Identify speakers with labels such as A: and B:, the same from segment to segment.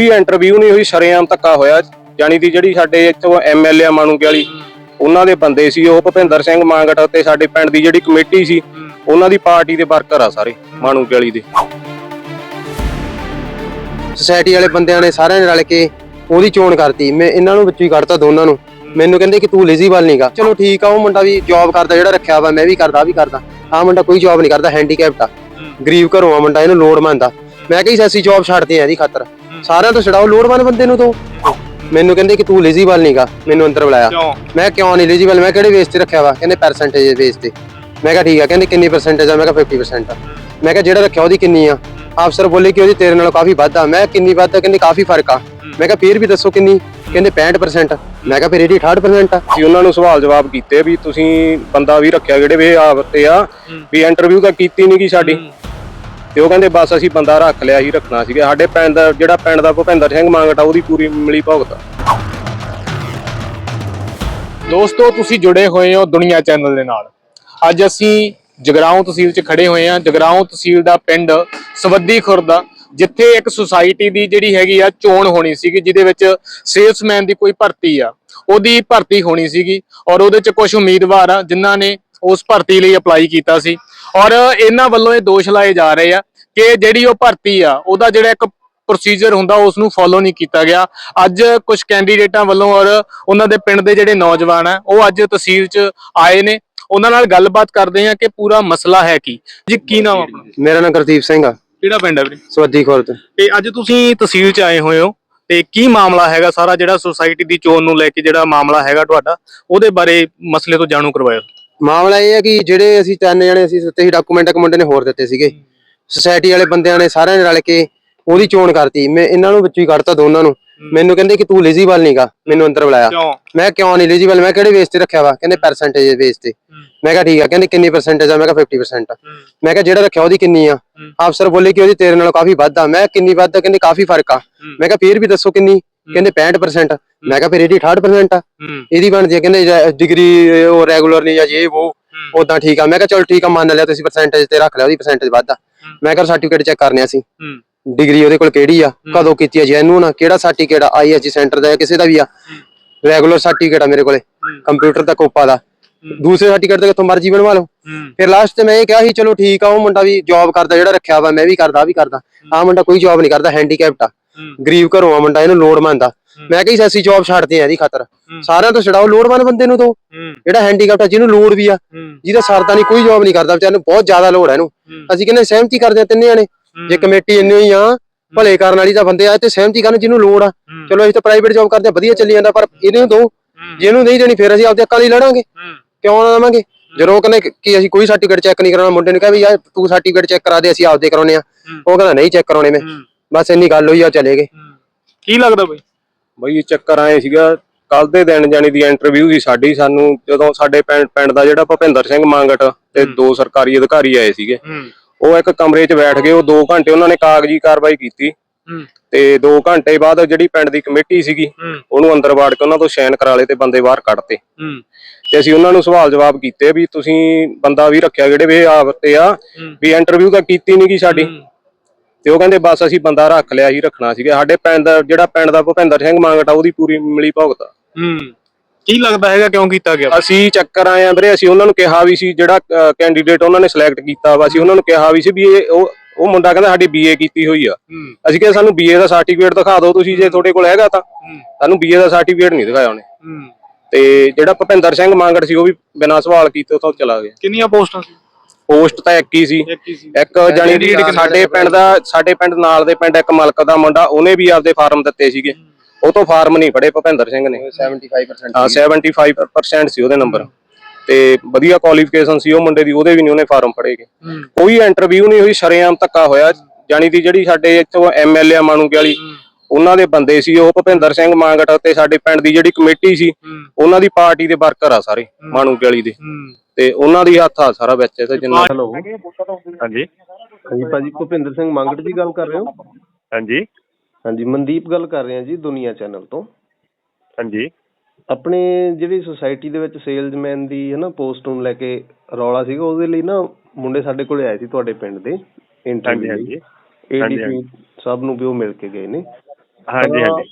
A: ਕੋਈ ਇੰਟਰਵਿਊ ਨਹੀਂ ਹੋਈ, ਸ਼ਰੇਆਮ ਧੱਕਾ ਹੋਇਆ। ਜਾਣੀ ਦੀ ਜਿਹੜੀ ਸਾਡੇ ਇੱਥੋਂ ਐਮਐਲਏ ਮਾਨੂਕੇ ਵਾਲੀ, ਉਹਨਾਂ ਦੇ ਬੰਦੇ ਸੀ, ਉਹ ਭੁਪਿੰਦਰ ਸਿੰਘ ਮਾਂਗਟ ਤੇ ਸਾਡੇ ਪਿੰਡ ਦੀ ਜਿਹੜੀ ਕਮੇਟੀ ਸੀ, ਉਹਨਾਂ ਦੀ ਪਾਰਟੀ ਦੇ ਵਰਕਰ ਆ ਸਾਰੇ ਮਾਨੂਕੇ ਵਾਲੀ ਦੇ।
B: ਸੁਸਾਇਟੀ ਵਾਲੇ ਬੰਦਿਆਂ ਨੇ ਸਾਰਿਆਂ ਨੇ ਰਲ ਕੇ ਉਹਦੀ ਚੋਣ ਕਰਤੀ। ਮੈਂ ਇਹਨਾਂ ਨੂੰ ਵਿੱਚੋਂ ਹੀ ਕੱਢਤਾ ਦੋਨਾਂ ਨੂੰ। ਮੈਨੂੰ ਕਹਿੰਦੇ ਕਿ ਤੂੰ ਲੈਜ਼ੀਬਲ ਨਹੀਂਗਾ ਚਲੋ ਠੀਕ ਆ, ਉਹ ਮੁੰਡਾ ਵੀ ਜੌਬ ਕਰਦਾ, ਜਿਹੜਾ ਰੱਖਿਆ ਵਾ, ਮੈਂ ਵੀ ਕਰਦਾ ਵੀ ਕਰਦਾ। ਆਹ ਮੁੰਡਾ ਕੋਈ ਜੌਬ ਨਹੀਂ ਕਰਦਾ ਹੈਂਡੀਕੈਪਟ ਆ। ਗਰੀਬ ਘਰੋਂ ਆ ਮੁੰਡਾ, ਇਹਨੂੰ ਲੋੜ ਮੰਨਦਾ। ਮੈਂ ਕਹੀ ਅਸੀਂ ਜੌਬ ਛੱਡਦੇ ਆ ਇਹਦੀ ਖਾਤਰ। ਸਾਰਿਆਂ ਤੋਂ ਛਡਾਓ ਲੋੜਵੰਦ ਬੰਦੇ ਨੂੰ ਤੋਂ। ਮੈਨੂੰ ਕਹਿੰਦੇ ਕਿ ਤੂੰ ਲੈਜ਼ੀਬਲ ਨਹੀਂਗਾ ਮੈਨੂੰ ਅੰਦਰ ਬੁਲਾਇਆ।
C: ਕਿਉਂ?
B: ਮੈਂ ਕਿਉਂ ਨਹੀਂ ਐਲੀਜੀਬਲ ਮੈਂ ਕਿਹੜੇ ਬੇਸ ਤੇ ਰੱਖਿਆ ਵਾ? ਕਹਿੰਦੇ ਪਰਸੈਂਟੇਜ ਬੇਸ ਤੇ। ਮੈਂ ਕਿਹਾ ਠੀਕ ਆ ਕਹਿੰਦੇ ਕਿੰਨੀ ਪਰਸੈਂਟੇਜ ਆ? ਮੈਂ ਕਿਹਾ 50% ਆ। ਮੈਂ ਕਿਹਾ ਜਿਹੜਾ ਰੱਖਿਆ ਉਹਦੀ ਕਿੰਨੀ ਆ? ਅਫਸਰ ਬੋਲੇ ਕਿ ਉਹਦੀ ਤੇਰੇ ਨਾਲੋਂ ਕਾਫੀ ਵੱਧ ਆ। ਮੈਂ ਕਿਹਾ ਕਿੰਨੀ ਵੱਧ ਆ? ਕਹਿੰਦੇ ਕਾਫੀ ਫ਼ਰਕ ਆ। ਮੈਂ ਕਿਹਾ ਫੇਰ ਵੀ ਦੱਸੋ ਕਿੰਨੀ? ਕਹਿੰਦੇ 65% ਮੈਂ ਕਿਹਾ ਫਿਰ ਇਹਦੀ 68% ਆ।
A: ਅਸੀਂ ਉਹਨਾਂ ਨੂੰ ਸਵਾਲ ਜਵਾਬ ਕੀਤੇ ਵੀ ਤੁਸੀਂ ਬੰਦਾ ਵੀ ਰੱਖਿਆ ਜਿਹੜੇ ਵੇ ਆ ਤੇ ਆ? ਵੀ ਇੰਟਰਵਿਊ ਤਾਂ ਕੀਤੀ ਨਹੀਂ ਗਈ ਸਾਡੀ ਤੇ ਉਹ ਕਹਿੰਦੇ ਬਸ ਅਸੀਂ ਬੰਦਾ ਰੱਖ ਲਿਆ ਹੀ ਰੱਖਣਾ ਸੀਗਾ। ਸਾਡੇ ਪਿੰਡ ਦਾ ਜਿਹੜਾ ਪਿੰਡ ਦਾ ਭੁਪਿੰਦਰ ਸਿੰਘ ਮੰਗਟਾ ਉਹਦੀ ਪੂਰੀ ਮਿਲੀ ਭੁਗਤ।
C: ਦੋਸਤੋ, ਤੁਸੀਂ ਜੁੜੇ ਹੋਏ ਹੋ ਦੁਨੀਆ ਚੈਨਲ ਦੇ ਨਾਲ। ਅੱਜ ਅਸੀਂ ਜਗਰਾਉਂ ਤਹਿਸੀਲ 'ਚ ਖੜੇ ਹੋਏ ਹਾਂ। ਜਗਰਾਉਂ ਤਹਿਸੀਲ ਦਾ ਪਿੰਡ ਸਵੱਦੀ ਖੁਰਦ ਜਿੱਥੇ ਇੱਕ ਸੁਸਾਇਟੀ ਦੀ ਜਿਹੜੀ ਹੈਗੀ ਆ, ਚੋਣ ਹੋਣੀ ਸੀਗੀ, ਜਿਹਦੇ ਵਿੱਚ ਸੇਲਸਮੈਨ ਦੀ ਕੋਈ ਭਰਤੀ ਆ। ਉਹਦੀ ਭਰਤੀ ਹੋਣੀ ਸੀਗੀ ਔਰ ਉਹਦੇ 'ਚ ਕੁਝ ਉਮੀਦਵਾਰ ਆ, ਜਿਨ੍ਹਾਂ ਨੇ ਉਸ ਭਰਤੀ ਲਈ ਅਪਲਾਈ ਕੀਤਾ ਸੀ। ਔਰ ਇਹਨਾਂ ਵੱਲੋਂ ਇਹ ਦੋਸ਼ ਲਾਏ ਜਾ ਰਹੇ ਆ ਕਿ ਜਿਹੜੀ ਉਹ ਭਰਤੀ ਆ ਉਹਦਾ ਜਿਹੜਾ ਇੱਕ ਪ੍ਰੋਸੀਜਰ ਹੁੰਦਾ ਉਸ ਨੂੰ ਫੋਲੋ ਨਹੀਂ ਕੀਤਾ ਗਿਆ। ਅੱਜ ਕੁਝ ਕੈਂਡੀਡੇਟਾਂ ਵੱਲੋਂ ਔਰ ਉਹਨਾਂ ਦੇ ਪਿੰਡ ਦੇ ਜਿਹੜੇ ਨੌਜਵਾਨ ਆ ਉਹ ਅੱਜ ਤਹਿਸੀਲ 'ਚ ਆਏ ਨੇ। ਉਹਨਾਂ ਨਾਲ ਗੱਲਬਾਤ ਕਰਦੇ ਆ ਕਿ ਪੂਰਾ ਮਸਲਾ ਹੈ ਕੀ। ਜੀ ਕੀ ਨਾਮ ਆਪਣਾ?
B: ਮੇਰਾ ਨਾਮ ਗੁਰਦੀਪ ਸਿੰਘ ਆ।
C: ਕਿਹੜਾ ਪਿੰਡ ਹੈ ਵੀਰੇ?
B: ਸਵੱਦੀ ਖੁਰਦ।
C: ਤੇ ਅੱਜ ਤੁਸੀਂ ਤਹਿਸੀਲ 'ਚ ਆਏ ਹੋਏ ਹੋ ਤੇ ਕੀ ਮਾਮਲਾ ਹੈਗਾ ਸਾਰਾ ਜਿਹੜਾ ਸੁਸਾਇਟੀ ਦੀ ਚੋਣ ਨੂੰ ਲੈ ਕੇ ਜਿਹੜਾ ਮਾਮਲਾ ਹੈਗਾ ਤੁਹਾਡਾ ਉਹਦੇ ਬਾਰੇ ਮਸਲੇ ਤੋਂ ਜਾਣੂ ਕਰਵਾਇਓ।
B: ਮਾਮਲਾ ਇਹ ਹੈ ਕਿ ਜਿਹੜੇ ਅਸੀਂ ਤਿੰਨ ਜਣੇ ਅਸੀਂ ਦਿੱਤੇ ਸੀ ਡਾਕੂਮੈਂਟ ਇੱਕ ਮੁੰਡੇ ਨੇ ਹੋਰ ਦਿੱਤੇ ਸੀਗੇ। ਸੁਸਾਇਟੀ ਵਾਲੇ ਬੰਦਿਆਂ ਨੇ ਸਾਰਿਆਂ ਨੇ ਰਲ ਕੇ ਉਹਦੀ ਚੋਣ ਕਰਤੀ। ਮੈਂ ਇਹਨਾਂ ਨੂੰ ਵਿੱਚੋਂ ਹੀ ਕੱਢਤਾ ਦੋਨਾਂ ਨੂੰ। ਮੈਨੂੰ ਕਹਿੰਦੇ ਕਿ ਤੂੰ ਲੈਜ਼ੀਬਲ ਨਹੀਂਗਾ ਮੈਨੂੰ ਅੰਦਰ ਬੁਲਾਇਆ। ਮੈਂ ਕਿਉਂ ਨਹੀਂ ਐਲੀਜੀਬਲ ਮੈਂ ਕਿਹੜੇ ਬੇਸ ਤੇ ਰੱਖਿਆ ਵਾ? ਕਹਿੰਦੇ ਪਰਸੈਂਟੇਜ ਬੇਸ ਤੇ। ਮੈਂ ਕਿਹਾ ਠੀਕ ਆ। ਕਹਿੰਦੇ ਕਿੰਨੀ ਪਰਸੈਂਟੇਜ ਆ? ਮੈਂ ਕਿਹਾ 50% ਆ। ਮੈਂ ਕਿਹਾ ਜਿਹੜਾ ਰੱਖਿਆ ਉਹਦੀ ਕਿੰਨੀ ਆ? ਅਫਸਰ ਬੋਲੇ ਕਿ ਉਹਦੀ ਤੇਰੇ ਨਾਲੋਂ ਕਾਫੀ ਵੱਧ ਆ। ਮੈਂ ਕਿੰਨੀ ਵੱਧ ਆ? ਕਹਿੰਦੇ ਕਾਫੀ ਫ਼ਰਕ ਆ। ਮੈਂ ਕਿਹਾ ਫੇਰ ਵੀ ਦੱਸੋ ਕਿੰਨੀ? ਕਹਿੰਦੇ 65% ਮੈਂ ਕਿਹਾ ਫਿਰ ਇਹਦੀ 68% ਆ। ਇਹਦੀ ਬਣਦੀ ਆ ਕਹਿੰਦੇ ਡਿਗਰੀ ਉਹ ਰੈਗੂਲਰ ਨਹੀਂ ਜਾਂ ਜੇ ਉਹ ਉਦਾਂ ਠੀਕ ਆ। ਮੈਂ ਕਿਹਾ ਚਲ ਠੀਕ ਆ ਮੰਨ ਲਿਆ ਤੁਸੀਂ ਪਰਸੈਂਟੇਜ ਤੇ ਰੱਖ ਲਿਆ ਉਹਦੀ ਪਰਸੈਂਟੇਜ ਵੱਧ ਆ। ਮੈਂ ਕਿਹਾ ਸਰਟੀਫਿਕੇਟ ਚੈੱਕ ਕਰਨੇ ਸੀ
C: ਹੂੰ।
B: ਡਿਗਰੀ ਉਹਦੇ ਕੋਲ ਕਿਹੜੀ ਆ? ਕਦੋਂ ਕੀਤੀ ਆ ਜੈਨੂਨ ਆ ਕਿਹੜਾ ਸਰਟੀਫਿਕੇਟ ਆ? ਆਈਐਸਜੀ ਸੈਂਟਰ ਦਾ ਕਿਸੇ ਦਾ ਵੀ ਆ? ਰੈਗੂਲਰ ਸਰਟੀਫਿਕੇਟ ਆ ਮੇਰੇ ਕੋਲੇ। ਕੰਪਿਊਟਰ ਦਾ ਕੋਪਾ ਦਾ। ਦੂਸਰੇ ਸਰਟੀਫਿਕੇਟ ਤੇ ਕਿੱਥੋਂ ਮਰਜ਼ੀ ਬਣਵਾ ਲਓ। ਫਿਰ ਲਾਸਟ ਤੇ ਮੈਂ ਇਹ ਕਿਹਾ ਸੀ ਚਲੋ ਠੀਕ ਆ ਉਹ ਮੁੰਡਾ ਵੀ ਜੌਬ ਕਰਦਾ ਜਿਹੜਾ ਰੱਖਿਆ ਵਾ ਮੈਂ ਵੀ ਕਰਦਾ ਵੀ ਕਰਦਾ। ਆਹ ਮੁੰਡਾ ਕੋਈ ਜੌਬ ਨਹੀਂ ਕਰਦਾ ਹੈਂਡੀਕੈਪਟ ਆ। ਗਰੀਬ ਘਰੋਂ ਆ ਮੁੰਡਾ ਇਹਨੂੰ ਲੋੜਮੰਦ ਆ। ਮੈਂ ਕਹੀ ਅਸੀਂ ਜੌਬ ਛੱਡਦੇ ਆ ਇਹਦੀ ਖਾਤਰ। ਸਾਰਿਆਂ ਤੋਂ ਛਡਾਓ ਲੋੜਵੰਦ ਬੰਦੇ ਨੂੰ ਤੋਂ। ਜਿਹੜਾ ਹੈਂਡੀਕੈਪਟ ਆ ਜਿਹਨੂੰ ਲੋੜ ਵੀ ਆ ਜਿਹਦਾ ਸਰਦਾ ਨਹੀਂ ਕੋਈ ਜੌਬ ਨਹੀਂ ਕਰਦਾ ਵਿਚਾਰ ਨੂੰ ਬਹੁਤ ਜ਼ਿਆਦਾ ਲੋੜ ਹੈ ਇਹਨੂੰ। ਅਸੀਂ ਕਹਿੰਦੇ ਸਹਿਮਤੀ ਕਰਦੇ ਆ ਤਿੰਨੇ ਜਣੇ। ਜੇ ਕਮੇਟੀ ਇੰਨੀ ਹੀ। ਆ ਭਲੇ ਕਰਨ ਵਾਲੀ ਤਾਂ ਬੰਦੇ ਆ ਤੇ ਸਹਿਮਤੀ ਕਰਨ ਜਿਹਨੂੰ ਲੋੜ ਆ। ਚਲੋ ਅਸੀਂ ਤਾਂ ਪ੍ਰਾਈਵੇਟ ਜੌਬ ਕਰਦੇ ਆ ਵਧੀਆ ਚੱਲੀ ਜਾਂਦਾ ਪਰ ਇਹਨੂੰ ਦੋ। ਜਿਹਨੂੰ ਨਹੀਂ ਦੇਣੀ ਫਿਰ ਅਸੀਂ ਆਪਦੇ ਅੱਕਾਂ ਲਈ ਲੜਾਂਗੇ। ਕਿਉਂ ਨਾ ਦੇਵਾਂਗੇ ਜਦੋਂ ਕਹਿੰਦੇ ਕਿ ਅਸੀਂ ਕੋਈ ਸਰਟੀਫਿਕੇਟ ਚੈੱਕ ਨਹੀਂ ਕਰਾਉਣਾ ਮੁੰਡੇ ਨੂੰ ਕਿਹਾ ਵੀ ਯਾਰ ਤੂੰ ਸਰਟੀਫਿਕੇਟ ਚੈੱਕ ਕਰਾ ਦੇ ਅਸੀਂ ਆਪਦੇ ਕਰਾਉਨੇ ਆ। ਉਹ ਕਹਿੰਦਾ ਨਹੀਂ ਚੈੱਕ ਕਰਾਉਣੇ ਮੈਂ। ਬਸ ਇੰਨੀ ਗੱਲ ਹੋਈ ਆ ਚਲੇ ਗਏ।
C: ਕੀ ਲੱਗਦਾ ਬਈ?
A: ਬਈ ਇਹ ਚੱਕਰ ਆਏ ਸੀਗਾ ਕੱਲ ਦੇ ਦਿਨ ਜਾਣੀ ਦੀ ਇੰਟਰਵਿਊ ਸੀ ਸਾਡੀ ਸਾਨੂੰ ਜਦੋਂ ਸਾਡੇ ਪਿੰਡ ਪਿੰਡ ਦਾ ਜਿਹੜਾ ਭੁਪਿੰਦਰ ਸਿੰਘ ਮੰਗਟ ਤੇ ਦੋ ਸਰਕਾਰੀ ਅਧਿਕਾਰੀ ਆਏ ਸੀਗੇ। ਉਹ ਇੱਕ ਕਮਰੇ 'ਚ ਬੈਠ ਗਏ ਉਹ 2 ਘੰਟੇ ਉਹਨਾਂ ਨੇ ਕਾਗਜ਼ੀ ਕਾਰਵਾਈ ਕੀਤੀ। ਤੇ 2 ਘੰਟੇ ਬਾਅਦ ਜਿਹੜੀ ਪਿੰਡ ਦੀ ਕਮੇਟੀ ਸੀਗੀ ਉਹਨੂੰ ਅੰਦਰ ਵਾੜ ਕੇ ਉਹਨਾਂ ਤੋਂ ਸਾਈਨ ਕਰਾ ਲਏ ਤੇ ਬੰਦੇ ਬਾਹਰ ਕੱਢਤੇ ਤੇ ਅਸੀਂ ਉਹਨਾਂ ਨੂੰ ਸਵਾਲ ਜਵਾਬ ਕੀਤੇ ਵੀ ਤੁਸੀਂ ਬੰਦਾ ਵੀ ਰੱਖਿਆ ਜਿਹੜੇ ਵੇ ਆ ਤੇ ਆ ਵੀ ਇੰਟਰਵਿਊ ਤਾਂ ਕੀਤੀ ਨਹੀਂ ਗਈ ਸਾਡੀ ਤੇ ਉਹ ਕਹਿੰਦੇ ਬਸ ਅਸੀਂ ਬੰਦਾ ਰੱਖ ਲਿਆ ਹੀ ਰੱਖਣਾ ਸੀਗਾ। ਸਾਡੇ ਪਿੰਡ ਦਾ ਜਿਹੜਾ ਪਿੰਡ ਦਾ ਭੁਪਿੰਦਰ ਸਿੰਘ ਮੰਗਟਾ ਉਹਦੀ ਪੂਰੀ ਮਿਲੀ ਭੁਗਤ
C: ਹੂੰ। ਕੀ ਲੱਗਦਾ ਹੈਗਾ ਕਿਉਂ ਕੀਤਾ ਗਿਆ?
A: ਅਸੀਂ ਚੱਕਰ ਆਏ ਆ ਵੀਰੇ ਅਸੀਂ ਉਹਨਾਂ ਨੂੰ ਕਿਹਾ ਵੀ ਸੀ ਜਿਹੜਾ ਕੈਂਡੀਡੇਟ ਉਹਨਾਂ ਨੇ ਸਿਲੈਕਟ ਕੀਤਾ ਵਾ ਅਸੀਂ ਉਹਨਾਂ ਨੂੰ ਕਿਹਾ ਵੀ ਸੀ ਵੀ ਇਹ ਉਹ ਉਹ ਮੁੰਡਾ ਕਹਿੰਦਾ ਸਾਡੀ ਬੀਏ ਕੀਤੀ ਹੋਈ ਆ। ਅਸੀਂ ਕਿਹਾ ਸਾਨੂੰ ਬੀਏ ਦਾ ਸਰਟੀਫਿਕੇਟ ਦਿਖਾ ਦਿਓ ਤੁਸੀਂ ਜੇ ਤੁਹਾਡੇ ਕੋਲ ਹੈਗਾ ਤਾਂ। ਸਾਨੂੰ ਬੀਏ ਦਾ ਸਰਟੀਫਿਕੇਟ ਨਹੀਂ ਦਿਖਾਇਆ ਉਹਨੇ। ਤੇ ਜਿਹੜਾ ਭੁਪਿੰਦਰ ਸਿੰਘ ਮੰਗੜ ਸੀ ਉਹ ਵੀ ਬਿਨਾਂ ਸਵਾਲ ਕੀਤੇ ਉੱਥੋਂ ਚਲਾ ਗਿਆ।
C: ਕਿੰਨੀਆਂ ਪੋਸਟਾਂ ਸੀ?
A: ਪੋਸਟ ਤਾਂ ਇੱਕ ਹੀ ਸੀ।
C: ਇੱਕ
A: ਜਾਣੀ ਦੀ ਸਾਡੇ ਪਿੰਡ ਦਾ ਸਾਡੇ ਪਿੰਡ ਨਾਲ ਦੇ ਪਿੰਡ ਇੱਕ ਮਲਕ ਦਾ ਮੁੰਡਾ ਉਹਨੇ ਵੀ ਆਪਦੇ ਫਾਰਮ ਦਿੱਤੇ ਸੀਗੇ। ਉਹ ਤੋਂ ਫਾਰਮ ਨਹੀਂ ਫੜੇ ਭੁਪਿੰਦਰ ਸਿੰਘ ਨੇ।
B: 75%
A: ਹਾਂ 75% ਸੀ ਉਹਦੇ ਨੰਬਰ ਤੇ ਵਧੀਆ ਕੁਆਲੀਫਿਕੇਸ਼ਨ ਸੀ ਉਹ ਮੁੰਡੇ ਦੀ ਉਹਦੇ ਵੀ ਨਹੀਂ ਉਹਨੇ ਫਾਰਮ ਫੜੇਗੇ ਕੋਈ ਇੰਟਰਵਿਊ ਨਹੀਂ ਹੋਈ ਸ਼ਰੇਆਮ ਧੱਕਾ ਹੋਇਆ। ਜਾਣੀ ਦੀ ਜਿਹੜੀ ਸਾਡੇ ਇੱਥੋਂ ਐਮਐਲਏ ਮਾਨੂਕੇ ਵਾਲੀ ਉਹਨਾਂ ਦੇ ਬੰਦੇ ਸੀ ਉਹ ਭੁਪਿੰਦਰ ਸਿੰਘ ਮਾਂਗਟ ਤੇ ਸਾਡੇ ਪਿੰਡ ਦੀ ਜਿਹੜੀ ਕਮੇਟੀ ਸੀ ਉਹਨਾਂ ਦੀ ਪਾਰਟੀ ਦੇ ਵਰਕਰ ਆ ਸਾਰੇ ਮਾਨੂਕੇ ਵਾਲੀ ਦੇ। ਤੇ ਉਹਨਾਂ ਦੀ ਹੱਥ ਆ ਸਾਰਾ ਵਿੱਚ ਤੇ ਜਿੰਨਾ
D: ਹੈਲੋ।
E: ਹਾਂਜੀ।
D: ਹਾਂਜੀ ਭਾਜੀ ਭੁਪਿੰਦਰ ਸਿੰਘ ਮੰਗਟ ਜੀ ਗੱਲ ਕਰ ਰਹੇ ਹੋ?
E: ਹਾਂਜੀ।
D: ਹਾਂਜੀ ਮਨਦੀਪ ਗੱਲ ਕਰ ਰਹੇ ਹਾਂ ਜੀ ਦੁਨੀਆ ਚੈਨਲ ਤੋਂ।
E: ਹਾਂਜੀ।
D: ਆਪਣੇ ਜਿਹੜੀ ਸੁਸਾਇਟੀ ਦੇ ਵਿੱਚ ਸੇਲਜ਼ਮੈਨ ਦੀ ਹੈ ਨਾ ਪੋਸਟ ਨੂੰ ਲੈ ਕੇ ਰੌਲਾ ਸੀਗਾ ਉਹਦੇ ਲਈ ਨਾ ਮੁੰਡੇ ਸਾਡੇ ਕੋਲੇ ਆਏ ਸੀ ਤੁਹਾਡੇ ਪਿੰਡ ਦੇ ਇੰਟਰਵਿਊ
E: ਹਾਂਜੀ
D: ਏਡੀਪੀ ਸਭ ਨੂੰ ਵੀ ਉਹ ਮਿਲ ਕੇ ਗਏ ਨੇ।
E: ਹਾਂਜੀ ਹਾਂਜੀ।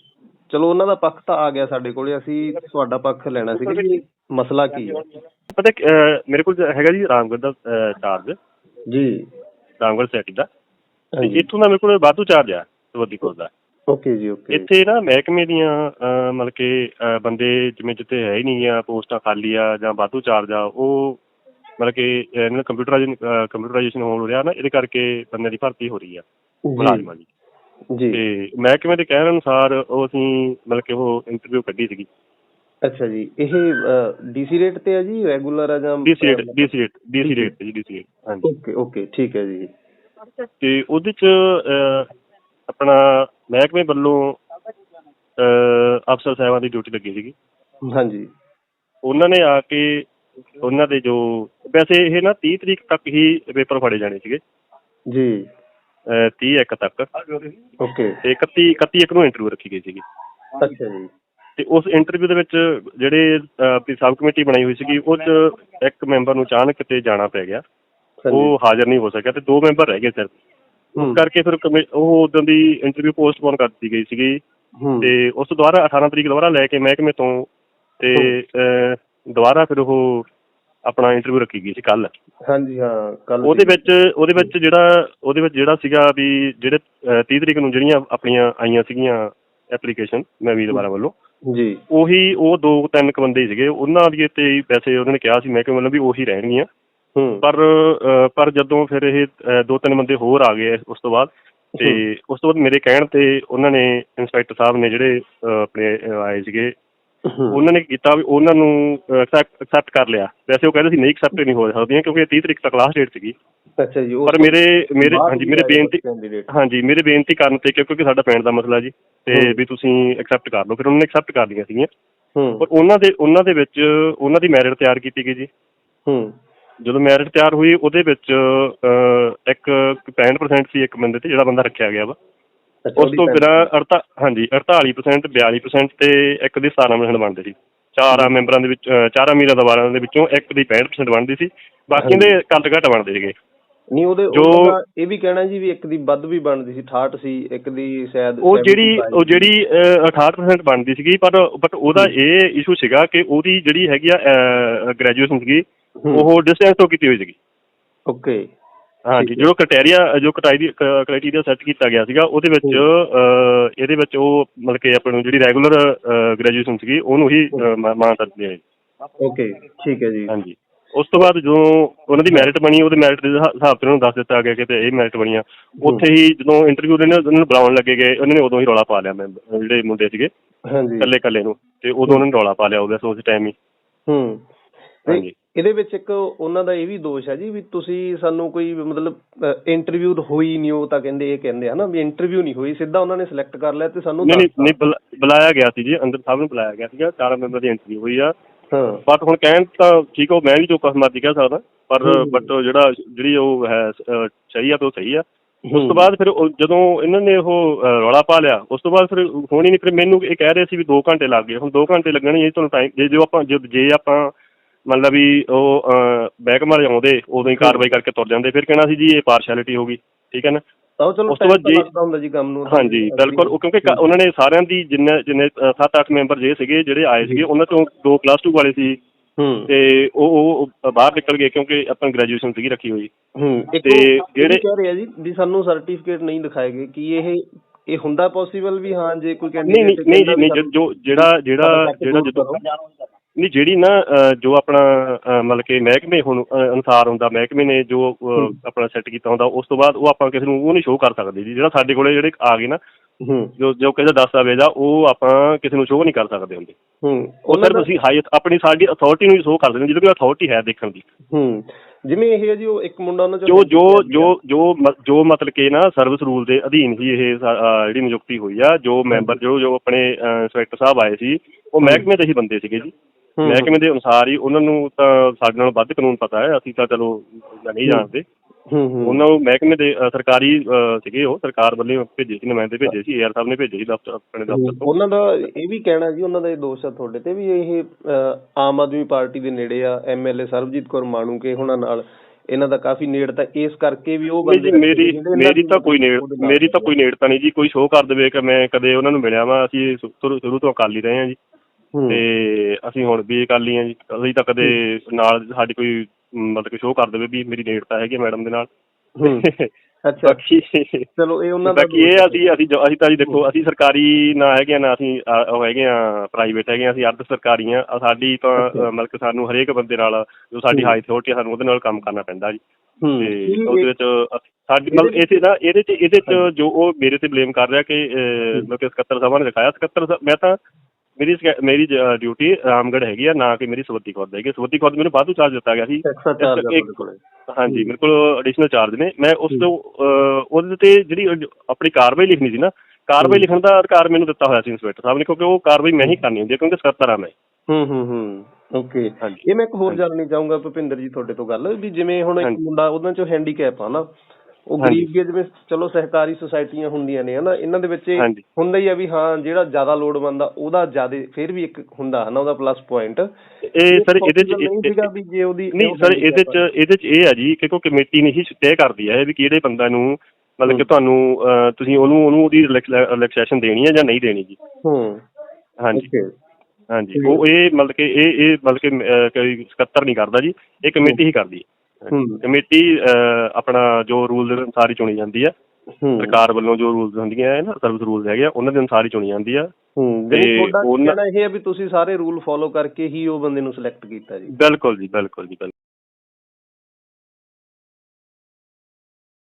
D: ਚਲੋ ਉਹਨਾਂ ਦਾ ਪੱਖ ਤਾਂ ਆ ਗਿਆ ਸਾਡੇ ਕੋਲੇ ਅਸੀਂ ਤੁਹਾਡਾ ਪੱਖ ਲੈਣਾ ਸੀ ਕਿ ਮਸਲਾ ਕੀ ਹੈ।
E: ਪਤਾ ਕੀ, ਅਹ, ਮੇਰੇ ਕੋਲ ਹੈਗਾ ਜੀ ਰਾਮਗੜ ਦਾ ਚਾਰਜ
D: ਜੀ।
E: ਰਾਮਗੜ ਸੈਟੀ ਦਾ। ਤੇ
D: ਹਾਂਜੀ।
E: ਇੱਥੋਂ ਦਾ ਮੇਰੇ ਕੋਲ ਵਾਧੂ ਚਾਰਜ ਆ ਸਵਦੀਪੁਰ ਦਾ।
D: ਓਕੇ ਜੀ ਓਕੇ।
E: ਇੱਥੇ ਨਾ ਮਹਿਕਮੇ ਦੀਆਂ ਅਹ, ਮਤਲਬ ਕਿ ਅਹ, ਬੰਦੇ ਜਿਵੇਂ ਜਿੱਥੇ ਹੈ ਹੀ ਨਹੀਂ ਆ ਪੋਸਟਾਂ ਖਾਲੀ ਆ ਜਾਂ ਵਾਧੂ ਚਾਰਜ ਆ ਉਹ ਮਤਲਬ ਕਿ ਇਹਨਾਂ ਕੰਪਿਊਟਰਾਈਜ਼ੇਸ਼ਨ ਕੰਪਿਊਟਰਾਈਜ਼ੇਸ਼ਨ ਹੋ ਰਿਹਾ ਨਾ ਇਹਦੇ ਕਰਕੇ ਬੰਦੇ ਦੀ ਭਰਤੀ ਹੋ ਰਹੀ ਆ ਮੁਲਾਜ਼ਮਾਂ ਦੀ।
D: ਜੀ
E: ਤੇ ਮਹਿਕਮੇ ਦੇ ਕਹਿਣ ਅਨੁਸਾਰ ਉਹ ਅਸੀਂ ਮਤਲਬ ਕਿ ਉਹ ਇੰਟਰਵਿਊ ਕੱਢੀ ਸੀਗੀ।
D: ਅੱਛਾ ਜੀ। ਇਹ ਡੀਸੀ ਰੇਟ ਤੇ ਹੈ ਜੀ ਰੈਗੂਲਰ ਆ ਜਾਂ
E: DC rate DC rate DC rate ਤੇ ਜੀ ਡੀਸੀ ਰੇਟ ਹਾਂਜੀ।
D: ਓਕੇ ਓਕੇ ਠੀਕ ਹੈ ਜੀ।
E: ਤੇ ਉਹਦੇ ਚ ਆਪਣਾ ਮਹਿਕਮੇ ਵੱਲੋਂ ਅਫਸਰ ਸਾਹਿਬਾਂ ਦੀ ਡਿਊਟੀ ਲੱਗੀ ਸੀਗੀ।
D: ਹਾਂਜੀ।
E: ਉਹਨਾਂ ਨੇ ਆ ਕੇ ਉਹਨਾਂ ਦੇ ਜੋ ਵੈਸੇ ਇਹ ਨਾ 30 ਤਰੀਕ ਤੱਕ ਹੀ ਪੇਪਰ ਫੜੇ ਜਾਣੇ ਸੀਗੇ।
D: ਜੀ।
E: 30 ਇੱਕ ਤੱਕ।
D: ਓਕੇ।
E: ਤੇ 31 31 ਇੱਕ ਨੂੰ ਇੰਟਰਵਿਊ ਰੱਖੀ ਗਈ ਸੀਗੀ।
D: ਅੱਛਾ ਜੀ।
E: ਤੇ ਉਸ ਇੰਟਰਵਿਊ ਦੇ ਵਿੱਚ ਜਿਹੜੇ ਆਪਣੀ ਸਬ ਕਮੇਟੀ ਬਣਾਈ ਹੋਈ ਸੀਗੀ ਉਹ ਚ ਇੱਕ ਮੈਂਬਰ ਨੂੰ ਅਚਾਨਕ ਕਿਤੇ ਜਾਣਾ ਪੈ ਗਿਆ। ਉਹ ਹਾਜ਼ਰ ਨਹੀਂ ਹੋ ਸਕਿਆ ਤੇ ਦੋ ਮੈਂਬਰ ਰਹਿ ਗਏ ਸਿਰ
D: ਹੂੰ,
E: ਉਸ ਕਰਕੇ ਫਿਰ ਉਹ ਉਦੋਂ ਦੀ ਇੰਟਰਵਿਊ ਪੋਸਟਪੋਨ ਕਰ ਦਿੱਤੀ ਗਈ ਸੀਗੀ। ਤੇ ਉਸ ਦੁਬਾਰਾ 18 ਤਰੀਕ ਦੁਬਾਰਾ ਲੈ ਕੇ ਮਹਿਕਮੇ ਤੋਂ ਤੇ ਦੁਬਾਰਾ ਫਿਰ ਉਹ ਆਪਣਾ ਇੰਟਰਵਿਊ ਰੱਖੀ ਗਈ ਸੀ ਕੱਲ
D: ਹਾਂਜੀ ਹਾਂ ਕੱਲ
E: ਉਹਦੇ ਵਿੱਚ ਉਹਦੇ ਵਿੱਚ ਜਿਹੜਾ ਉਹਦੇ ਵਿੱਚ ਜਿਹੜਾ ਸੀਗਾ ਵੀ ਜਿਹੜੇ ਅਹ, 30 ਤਰੀਕ ਨੂੰ ਜਿਹੜੀਆਂ ਆਪਣੀਆਂ ਆਈਆਂ ਸੀਗੀਆਂ ਐਪਲੀਕੇਸ਼ਨ ਮੈਂ ਵੀਰਵਾਰਾਂ ਵੱਲੋਂ
D: ਜੀ।
E: ਉਹੀ ਉਹ ਦੋ ਤਿੰਨ ਕੁ ਬੰਦੇ ਹੀ ਸੀਗੇ। ਉਹਨਾਂ ਦੀ ਤੇ ਹੀ ਵੈਸੇ ਉਹਨਾਂ ਨੇ ਕਿਹਾ ਸੀ ਮਹਿਕਮੇ ਵੱਲੋਂ ਵੀ ਉਹੀ ਰਹਿਣਗੀਆਂ।
D: ਹੂੰ।
E: ਪਰ ਅਹ, ਪਰ ਜਦੋਂ ਫਿਰ ਇਹ ਅਹ, ਦੋ ਤਿੰਨ ਬੰਦੇ ਹੋਰ ਆ ਗਏ ਉਸ ਤੋਂ ਬਾਅਦ ਤੇ ਉਸ ਤੋਂ ਬਾਅਦ ਮੇਰੇ ਕਹਿਣ ਤੇ ਉਹਨਾਂ ਨੇ ਇੰਸਪੈਕਟਰ ਸਾਹਿਬ ਨੇ ਜਿਹੜੇ ਅਹ, ਆਪਣੇ ਅਹ, ਆਏ ਸੀਗੇ ਉਹਨਾਂ ਨੇ ਕੀਤਾ ਵੀ ਉਹਨਾਂ ਨੂੰ ਐਕਸੈਪਟ ਕਰ ਲਿਆ। ਵੈਸੇ ਉਹ ਕਹਿੰਦੇ ਸੀ ਨਹੀਂ ਐਕਸੈਪਟ ਨਹੀਂ ਹੋ ਸਕਦੀਆਂ ਕਿਉਂਕਿ ਇਹ 30 ਤਰੀਕ ਤੱਕ ਲਾਸਟ ਡੇਟ ਸੀਗੀ।
D: ਅੱਛਾ ਜੀ
E: ਪਰ ਮੇਰੇ ਮੇਰੇ ਹਾਂਜੀ ਮੇਰੇ ਬੇਨਤੀ
D: ਕੈਂਡੀਡੇਟ
E: ਹਾਂਜੀ ਮੇਰੇ ਬੇਨਤੀ ਕਰਨ ਤੇ ਕਿਉਂਕਿ ਸਾਡਾ ਪਿੰਡ ਦਾ ਮਸਲਾ ਜੀ ਤੇ ਵੀ ਤੁਸੀਂ ਐਕਸੈਪਟ ਕਰ ਲਓ। ਫਿਰ ਉਹਨਾਂ ਨੇ ਐਕਸੈਪਟ ਕਰ ਲਈਆਂ ਸੀਗੀਆਂ।
D: ਹੂੰ।
E: ਪਰ ਉਹਨਾਂ ਦੇ ਉਹਨਾਂ ਦੇ ਵਿੱਚ ਉਹਨਾਂ ਦੀ ਮੈਰਿਟ ਤਿਆਰ ਕੀਤੀ ਗਈ ਜੀ।
D: ਹੂੰ।
E: ਜਦੋਂ ਮੈਰਿਟ ਤਿਆਰ ਹੋਈ ਉਹਦੇ ਵਿੱਚ ਇੱਕ 65% ਸੀ ਇੱਕ ਬੰਦੇ ਤੇ ਜਿਹੜਾ ਬੰਦਾ ਰੱਖਿਆ ਗਿਆ ਵਾ। ਉਸ ਤੋਂ ਬਿਨਾਂ ਹਾਂਜੀ 48% 42% ਤੇ ਇੱਕ ਦੀ 17% ਬਣਦੇ ਸੀ। ਚਾਰਾਂ ਮੈਂਬਰਾਂ ਦੇ ਵਿੱਚ ਚਾਰਾਂ ਮੀਰਾਂ ਦਵਾਰਾਂ ਦੇ ਵਿੱਚੋਂ ਇੱਕ ਦੀ 65% ਬਣਦੀ ਸੀ। ਬਾਕੀ ਦੇ ਘੱਟ ਘੱਟ ਬਣਦੇ ਸੀਗੇ।
D: ਨਹੀਂ ਉਹਦੇ ਉਹਦਾ ਇਹ ਵੀ ਕਹਿਣਾ ਜੀ ਵੀ ਇੱਕ ਦੀ ਵੱਧ ਵੀ ਬਣਦੀ ਸੀ 68 ਸੀ ਇੱਕ ਦੀ ਸ਼ਾਇਦ
E: ਉਹ
D: 70
E: ਜਿਹੜੀ। ਉਹ ਜਿਹੜੀ ਅਹ, 68% ਬਣਦੀ ਸੀਗੀ ਪਰ ਬਟ ਉਹਦਾ ਇਹ ਇਸ਼ੂ ਸੀਗਾ ਕਿ ਉਹਦੀ ਜਿਹੜੀ ਹੈਗੀ ਆ ਗ੍ਰੈਜੂਏਸ਼ਨ ਸੀਗੀ। ਉਹ ਡਿਸਟੈਂਸ ਤੋਂ ਕੀਤੀ ਹੋਈ ਸੀਗੀ।
D: ਓਕੇ
E: ਹਾਂਜੀ ਜੋ ਕ੍ਰਾਈਟੇਰੀਆ ਜੋ ਕ੍ਰਾਈਟੇਰੀਆ ਸੈੱਟ ਕੀਤਾ ਗਿਆ ਸੀਗਾ ਉਹਦੇ ਵਿੱਚ ਇਹਦੇ ਵਿੱਚ ਉਹ ਮਤਲਬ ਕਿ ਆਪਾਂ ਨੂੰ ਜਿਹੜੀ ਰੈਗੂਲਰ ਗ੍ਰੈਜੂਏਸ਼ਨ ਸੀਗੀ ਉਹਨੂੰ ਹੀ ਮਾਨਤਾ ਦਿੱਤੀ ਹੈ
D: ਓਕੇ ਠੀਕ ਹੈ ਜੀ।
E: ਹਾਂਜੀ। ਉਸ ਤੋਂ ਬਾਅਦ ਜਦੋਂ ਉਹਨਾਂ ਦੀ ਮੈਰਿਟ ਬਣੀ ਉਹਦੇ ਮੈਰਿਟ ਦੇ ਹਿਸਾ- ਹਿਸਾਬ ਤੇ ਉਹਨਾਂ ਦੱਸ ਦਿੱਤਾ ਗਿਆ ਕਿ ਤੇ ਇਹ ਮੈਰਿਟ ਬਣੀਆਂ। ਉੱਥੇ ਹੀ ਜਦੋਂ ਇੰਟਰਵਿਊ ਦੇ ਉਹਨਾਂ ਨੂੰ ਬੁਲਾਉਣ ਲੱਗੇ ਗਏ ਉਹਨਾਂ ਨੇ ਉਦੋਂ ਹੀ ਰੌਲਾ ਪਾ ਲਿਆ ਮੈਂ ਜਿਹੜੇ ਮੁੰਡੇ ਸੀਗੇ।
D: ਹਾਂਜੀ।
E: ਇਕੱਲੇ ਇਕੱਲੇ ਨੂੰ। ਤੇ ਉਦੋਂ ਉਹਨਾਂ ਨੇ ਰੌਲਾ ਪਾ ਲਿਆ ਉਹਦੇ ਉਸ ਟਾਈਮ ਹੀ। ਹਾਂਜੀ।
D: ਇਹਦੇ ਵਿੱਚ ਇੱਕ ਉਹਨਾਂ ਦਾ ਇਹ ਵੀ ਦੋਸ਼ ਹੈ ਜੀ ਵੀ ਤੁਸੀਂ ਸਾਨੂੰ ਕੋਈ ਮਤਲਬ ਇੰਟਰਵਿਊ ਹੋਈ ਨਹੀਂ ਉਹ ਤਾਂ ਕਹਿੰਦੇ ਇਹ ਕਹਿੰਦੇ ਹਨਾ ਵੀ ਇੰਟਰਵਿਊ ਨਹੀਂ ਹੋਈ ਸਿੱਧਾ ਉਹਨਾਂ ਨੇ ਸਿਲੈਕਟ ਕਰ ਲਿਆ ਤੇ ਸਾਨੂੰ
E: ਨਹੀਂ ਨਹੀਂ। ਨਹੀਂ ਬੁਲਾ- ਬੁਲਾਇਆ ਗਿਆ ਸੀ ਜੀ ਅੰਦਰ ਸਾਹਿਬ ਨੂੰ ਬੁਲਾਇਆ ਗਿਆ ਸੀਗਾ ਚਾਰਾਂ ਮੈਂਬਰ ਦੀ ਇੰਟਰਵਿਊ ਹੋਈ ਆ
D: ਹਾਂ
E: ਬਟ ਹੁਣ ਕਹਿਣ ਤਾਂ ਠੀਕ ਹੋ ਮੈਂ ਵੀ ਜੋ ਮਰਜ਼ੀ ਕਹਿ ਸਕਦਾ ਪਰ। ਬਟ ਜਿਹੜਾ ਜਿਹੜੀ ਉਹ ਹੈ ਅਹ, ਸਹੀ ਆ ਤੇ ਉਹ ਸਹੀ ਆ ਉਸ। ਤੋਂ ਬਾਅਦ ਫਿਰ ਉਹ ਜਦੋਂ ਇਹਨਾਂ ਨੇ ਉਹ ਅਹ, ਰੌਲਾ ਪਾ ਲਿਆ ਉਸ ਤੋਂ ਬਾਅਦ ਫਿਰ ਹੋਣੀ ਨਹੀਂ ਫਿਰ ਮੈਨੂੰ ਇਹ ਕਹਿ ਰਹੇ ਸੀ ਵੀ 2 ਘੰਟੇ ਲੱਗ ਗਏ ਹੁਣ 2 ਘੰਟੇ ਲੱਗਣੇ ਜੀ ਤੁਹਾਨੂੰ ਟਾਈਮ ਜੇ ਜੋ ਆਪਾਂ ਜੇ ਜੇ ਆਪਾਂ ਮਤਲਬ ਵੀ ਉਹ ਬੈਕ ਮਾਰ ਆਉਂਦੇ ਉਦੋਂ ਹੀ ਕਾਰਵਾਈ ਕਰਕੇ ਤੁਰ ਜਾਂਦੇ ਫਿਰ ਕਹਿਣਾ ਸੀ ਜੀ ਇਹ ਪਾਰਸ਼ੈਲਿਟੀ ਹੋ ਗਈ ਠੀਕ ਹੈ ਨਾ?
D: ਚਲੋ
E: ਉਸ ਤੋਂ ਬਾਅਦ ਜੇ-
D: ਲੱਗਦਾ ਹੁੰਦਾ ਜੀ ਕੰਮ ਨੂੰ।
E: ਹਾਂਜੀ ਬਿਲਕੁਲ ਉਹ ਕਿਉਂਕਿ ਉਹਨਾਂ ਨੇ ਸਾਰਿਆਂ ਦੀ ਜਿੰਨੇ ਜਿੰਨੇ 7-8 ਮੈਂਬਰ ਜੇ ਸੀਗੇ ਜਿਹੜੇ ਆਏ ਸੀਗੇ ਉਹਨਾਂ ਤੋਂ ਦੋ ਪਲੱਸ 2 ਵਾਲੇ ਸੀ।
D: ਹੂੰ।
E: ਤੇ ਉਹ ਉਹ ਬਾਹਰ ਨਿਕਲ ਗਏ ਕਿਉਂਕਿ ਆਪਾਂ ਗ੍ਰੈਜੂਏਸ਼ਨ ਸੀਗੀ ਰੱਖੀ ਹੋਈ। ਤੇ ਜਿਹੜੇ-
D: ਕਹਿ ਰਹੇ ਆ ਜੀ ਵੀ ਸਾਨੂੰ ਸਰਟੀਫਿਕੇਟ ਨਹੀਂ ਦਿਖਾਏ ਗਏ ਕੀ ਇਹ ਇਹ ਹੁੰਦਾ ਪੋਸੀਬਲ ਵੀ ਹਾਂ ਜੇ ਕੋਈ
E: ਨਹੀਂ ਨਹੀਂ
D: ਕੈਂਡੀਡੇਟ
E: ਨਹੀਂ ਜੀ ਨਹੀਂ ਜੋ- ਜੋ ਜਿਹੜਾ ਜਿਹੜਾ ਜਿਹੜਾ ਜਦੋਂ ਨਹੀਂ ਜਿਹੜੀ ਨਾ ਜੋ ਆਪਣਾ ਮਤਲਬ ਕਿ ਮਹਿਕਮੇ ਹੁਣ ਅਨੁਸਾਰ ਹੁੰਦਾ ਮਹਿਕਮੇ ਨੇ ਜੋ ਆਪਣਾ ਸੈੱਟ ਕੀਤਾ ਹੁੰਦਾ ਉਸ ਤੋਂ ਬਾਅਦ ਉਹ ਆਪਾਂ ਕਿਸੇ ਨੂੰ ਉਹ ਨਹੀਂ ਸ਼ੋਅ ਕਰ ਸਕਦੇ ਜੀ। ਜਿਹੜਾ ਸਾਡੇ ਕੋਲੇ ਜਿਹੜੇ ਆ ਗਏ ਨਾ ਜੋ ਜੋ ਕਿਸੇ ਦਾ ਦਸਤਾਵੇਜ਼ ਆ ਉਹ ਆਪਾਂ ਕਿਸੇ ਨੂੰ ਸ਼ੋਅ ਨਹੀਂ ਕਰ ਸਕਦੇ ਹੁੰਦੇ।
D: ਹੂੰ।
E: ਉਹ ਸਿਰਫ ਅਸੀਂ ਹਾਈ ਆਪਣੀ ਸਾਡੀ ਅਥਾਰਟੀ ਨੂੰ ਹੀ ਸ਼ੋਅ ਕਰ ਹਾਂ ਜਿਹਦੇ ਕੋਲ ਅਥਾਰਟੀ ਹੈ ਦੇਖਣ ਦੀ।
D: ਹੂੰ। ਜਿਵੇਂ ਇਹ ਹੈ ਜੀ ਉਹ ਇੱਕ ਮੁੰਡਾ ਉਹਨਾਂ
E: ਜੋ ਜੋ ਜੋ ਜੋ ਜੋ ਮਤਲਬ ਕਿ ਨਾ ਸਰਵਿਸ ਰੂਲ ਦੇ ਅਧੀਨ ਹੀ ਇਹ ਜਿਹੜੀ ਨਿਯੁਕਤੀ ਹੋਈ ਆ ਜੋ ਮੈਂਬਰ ਜੋ ਜੋ ਆਪਣੇ ਇੰਸਪੈਕਟਰ ਸਾਹਿਬ ਆਏ ਸੀ ਉਹ ਮਹਿਕਮੇ ਦੇ ਹੀ ਬੰਦੇ ਸੀਗੇ ਜੀ। ਮਹਿਕਮੇ ਦੇ ਅਨੁਸਾਰ ਹੀ ਉਹਨਾਂ ਨੂੰ ਤਾਂ ਸਾਡੇ ਨਾਲ ਵੱਧ ਕਾਨੂੰਨ ਪਤਾ ਹੈ ਅਸੀਂ ਤਾਂ ਚਲੋ ਨਹੀਂ ਜਾਣਦੇ। ਉਹਨਾਂ ਨੂੰ ਮਹਿਕਮੇ ਦੇ ਸਰਕਾਰੀ ਸੀਗੇ ਉਹ ਸਰਕਾਰ ਵੱਲੋਂ ਭੇਜੇ ਸੀ ਨੁਮਾਇੰਦੇ ਭੇਜੇ ਸੀ ਏਆਰ ਸਾਹਿਬ ਨੇ ਭੇਜੇ ਸੀ ਦਫ਼ਤਰ ਆਪਣੇ ਦਫ਼ਤਰ ਤੋਂ।
D: ਉਹਨਾਂ ਦਾ ਇਹ ਵੀ ਕਹਿਣਾ ਜੀ ਉਹਨਾਂ ਦਾ ਇਹ ਦੋਸ਼ ਆ ਤੁਹਾਡੇ ਤੇ ਵੀ ਇਹ ਅਹ, ਆਮ ਆਦਮੀ ਪਾਰਟੀ ਦੇ ਨੇੜੇ ਆ ਐਮਐਲਏ ਸਰਬਜੀਤ ਕੌਰ ਮਾਣੂਕੇ ਉਹਨਾਂ ਨਾਲ ਇਹਨਾਂ ਦਾ ਕਾਫੀ ਨੇੜਤਾ ਇਸ ਕਰਕੇ ਵੀ ਉਹ
E: ਨਹੀਂ ਜੀ ਮੇਰੀ
D: ਜਿਹੜੇ ਇਹਨਾਂ
E: ਮੇਰੀ ਤਾਂ ਕੋਈ ਨੇੜ ਮੇਰੀ ਤਾਂ ਕੋਈ ਨੇੜਤਾ ਨਹੀਂ ਜੀ ਕੋਈ ਸ਼ੋਅ ਕਰ ਦੇਵੇ ਕਿ ਮੈਂ ਕਦੇ ਉਹਨਾਂ ਨੂੰ ਮਿਲਿਆ ਵਾਂ ਅਸੀਂ ਸ਼ੁਰੂ ਸ਼ੁਰੂ ਤੋਂ ਅਕਾਲੀ ਰਹੇ ਹਾਂ ਜੀ। ਤੇ ਅਸੀਂ ਹੁਣ ਵੀ ਅਕਾਲੀ ਹਾਂ ਜੀ। ਅਸੀਂ ਤਾਂ ਕਦੇ ਨਾਲ ਸਾਡੀ ਕੋਈ ਮਤਲਬ ਕਿ ਸ਼ੋਅ ਕਰ ਦੇਵੇ ਵੀ ਮੇਰੀ ਨੇੜਤਾ ਹੈਗੀ ਮੈਡਮ ਦੇ ਨਾਲ।
D: ਅੱਛਾ।
E: ਬਾਕੀ
D: ਚਲੋ ਇਹ ਉਹਨਾਂ ਦਾ
E: ਬਾਕੀ ਇਹ ਅਸੀਂ ਅਸੀਂ ਜੋ- ਅਸੀਂ ਤਾਂ ਜੀ ਦੇਖੋ ਅਸੀਂ ਸਰਕਾਰੀ ਨਾ ਹੈਗੇ ਆ ਨਾ ਅਸੀਂ ਅ, ਉਹ ਹੈਗੇ ਆ ਪ੍ਰਾਈਵੇਟ ਹੈਗੇ ਆ ਅਸੀਂ ਅੱਧ ਸਰਕਾਰੀ ਆ। ਅ, ਸਾਡੀ ਤਾਂ ਮਤਲਬ ਕਿ ਸਾਨੂੰ ਹਰੇਕ ਬੰਦੇ ਨਾਲ ਜੋ ਸਾਡੀ ਹਾਈ ਅਥਾਰਟੀ ਸਾਨੂੰ ਉਹਦੇ ਨਾਲ ਕੰਮ ਕਰਨਾ ਪੈਂਦਾ ਜੀ। ਤੇ ਉਹਦੇ ਵਿੱਚ ਅਸੀਂ- ਸਾਡੀ ਮਤਲਬ ਇਹਦੇ ਨਾ ਇਹਦੇ ਚ ਇਹਦੇ ਚ ਜੋ ਉਹ ਮੇਰੇ ਤੇ ਬਲੇਮ ਕਰ ਰਿਹਾ ਕਿ ਮਤਲਬ ਕਿ ਸਕੱਤਰ ਸਾਹਿਬਾਂ ਨੇ ਦਿਖਾਇਆ। ਸਕੱਤਰ ਸਾਹਿਬ- ਮੈਂ ਤਾਂ ਮੇਰੀ ਸਕ- ਮੇਰੀ ਡਿਊਟੀ ਰਾਮਗੜ੍ਹ ਹੈਗੀ ਆ ਨਾ ਕਿ ਮੇਰੀ ਸਵੱਦੀ ਖੁਰਦ ਹੈਗੀ ਸਵੱਦੀ ਖੁਰਦ ਮੈਨੂੰ ਵਾਧੂ ਚਾਰਜ ਦਿੱਤਾ ਗਿਆ ਸੀ।
D: ਐਕਸਟਰਾ ਚਾਰਜ ਆ
E: ਇੱਕ-
D: ਤੁਹਾਡੇ ਕੋਲੇ।
E: ਹਾਂਜੀ ਮੇਰੇ ਕੋਲ ਐਡੀਸ਼ਨਲ ਚਾਰਜ ਨੇ। ਮੈਂ ਉਸ ਤੋਂ ਅਹ, ਉਹਦੇ ਤੇ ਜਿਹੜੀ ਆਪਣੀ ਕਾਰਵਾਈ ਲਿਖਣੀ ਸੀ ਨਾ ਕਾਰਵਾਈ ਲਿਖਣ ਦਾ ਅਧਿਕਾਰ ਮੈਨੂੰ ਦਿੱਤਾ ਹੋਇਆ ਸੀ ਇੰਸਪੈਕਟਰ ਸਾਹਿਬ ਨੇ ਕਿਉਂਕਿ ਉਹ ਕਾਰਵਾਈ ਮੈਂ ਹੀ ਕਰਨੀ ਹੁੰਦੀ ਹੈ ਕਿਉਂਕਿ ਸਕੱਤਰ ਆ ਮੈਂ।
D: ਹੂੰ ਹੂੰ ਹੂੰ। ਓਕੇ
E: ਹਾਂਜੀ।
D: ਇਹ ਮੈਂ ਇੱਕ ਹੋਰ ਜਾਣਨੀ ਚਾਹੂੰਗਾ ਭੁਪਿੰਦਰ ਜੀ ਤੁਹਾਡੇ ਤੋਂ ਗੱਲ ਵੀ ਜਿਵੇਂ ਹੁਣ ਇੱਕ
E: ਹਾਂਜੀ।
D: ਮੁੰਡਾ ਉਹਨਾਂ ਚੋਂ ਹੈਂਡੀਕੈਪ ਆ ਨਾ। ਉਹ। ਗਰੀਬ ਗੇ ਜਿਵੇਂ ਚਲੋ ਸਹਿਕਾਰੀ ਸੁਸਾਇਟੀਆਂ ਹੁੰਦੀਆਂ ਨੇ ਹਨਾ? ਇਹਨਾਂ ਦੇ ਵਿੱਚ। ਹੁੰਦਾ ਹੀ ਆ ਵੀ ਹਾਂ ਜਿਹੜਾ ਜ਼ਿਆਦਾ ਲੋੜਵੰਦ ਆ ਉਹਦਾ ਜ਼ਿਆਦਾ ਫਿਰ ਵੀ ਇੱਕ ਹੁੰਦਾ ਹਨਾ? ਉਹਦਾ ਪਲੱਸ ਪੁਆਇੰਟ
E: ਇਹ ਸਰ ਇਹਦੇ ਚ
D: ਨਹੀਂ ਸੀਗਾ ਵੀ ਜੇ ਉਹਦੀ
E: ਨਹੀਂ ਸਰ ਇਹਦੇ ਚ ਇਹਦੇ ਚ ਇਹ ਆ ਜੀ ਕਿ ਕੋਈ ਕਮੇਟੀ ਨਹੀਂ ਤੈਅ ਕਰਦੀ ਹੈ ਵੀ ਕਿਹੜੇ ਬੰਦਾ ਨੂੰ ਮਤਲਬ ਕਿ ਤੁਹਾਨੂੰ ਤੁਸੀਂ ਉਹਨੂੰ ਉਹਨੂੰ ਉਹਦੀ ਰਿਲੈਕਸੇਸ਼ਨ ਦੇਣੀ ਹੈ ਜਾਂ ਨਹੀਂ ਦੇਣੀ ਜੀ।
D: ਹੂੰ।
E: ਹਾਂਜੀ। ਹਾਂਜੀ। ਉਹ ਇਹ ਮਤਲਬ ਕਿ ਇਹ ਇਹ ਮਤਲਬ ਕਿ ਕੋਈ ਸਕੱਤਰ ਨਹੀਂ ਕਰਦਾ ਜੀ। ਇਹ ਕਮੇਟੀ ਹੀ। ਕਰਦੀ ਹੂੰ ਕਮੇਟੀ ਆਪਣਾ ਜੋ ਰੂਲ ਦੇ ਅਨੁਸਾਰ ਹੀ ਚੁਣੀ ਜਾਂਦੀ ਹੈ।
D: ਹੂੰ।
E: ਸਰਕਾਰ ਵੱਲੋਂ ਜੋ ਰੂਲਸ ਹੁੰਦੀਆਂ ਹੈ ਨਾ ਸਰਵਿਸ ਰੂਲਸ ਹੈਗੇ ਆ ਉਹਨਾਂ ਦੇ ਅਨੁਸਾਰ ਹੀ ਚੁਣੀ ਜਾਂਦੀ ਆ। ਤੇ ਉਹਨਾਂ-
D: ਇਹ ਹੈ ਵੀ ਤੁਸੀਂ ਸਾਰੇ ਰੂਲ ਫੋਲੋ ਕਰਕੇ ਹੀ ਉਹ ਬੰਦੇ ਨੂੰ ਸਿਲੈਕਟ ਕੀਤਾ ਜੀ।
E: ਬਿਲਕੁਲ ਜੀ ਬਿਲਕੁਲ ਜੀ ਬਿਲਕੁਲ।